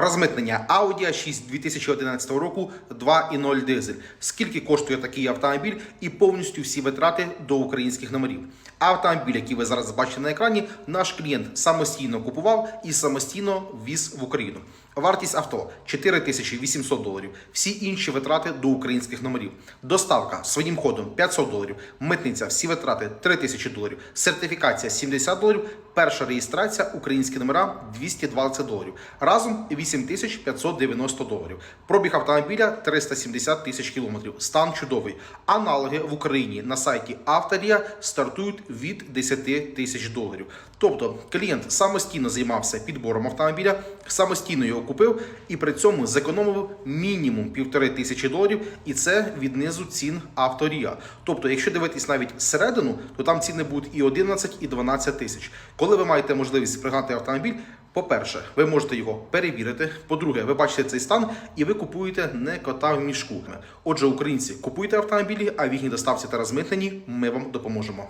Розмитнення Audi A6 2011 року 2.0 дизель. Скільки коштує такий автомобіль і повністю всі витрати до українських номерів. Автомобіль, який ви зараз бачите на екрані, наш клієнт самостійно купував і самостійно ввіз в Україну. Вартість авто 4800 доларів. Всі інші витрати до українських номерів. Доставка своїм ходом 500 доларів. Митниця, всі витрати 3000 доларів. Сертифікація 70 доларів. Перша реєстрація, українські номера 220 доларів. Разом 8590 доларів. Пробіг автомобіля 370 тисяч кілометрів. Стан чудовий. Аналоги в Україні на сайті Авторія стартують від 10 тисяч доларів. Тобто клієнт самостійно займався підбором автомобіля, самостійно його купив і при цьому зекономив мінімум півтори тисячі доларів, і це від низу цін авторія. Тобто, якщо дивитись навіть середину, то там ціни будуть і 11, і 12 тисяч. Коли ви маєте можливість пригнати автомобіль, по-перше, ви можете його перевірити. По-друге, ви бачите цей стан і ви купуєте не кота в мішку. Отже, українці, купуйте автомобілі, а в їхній доставці та розмитненні ми вам допоможемо.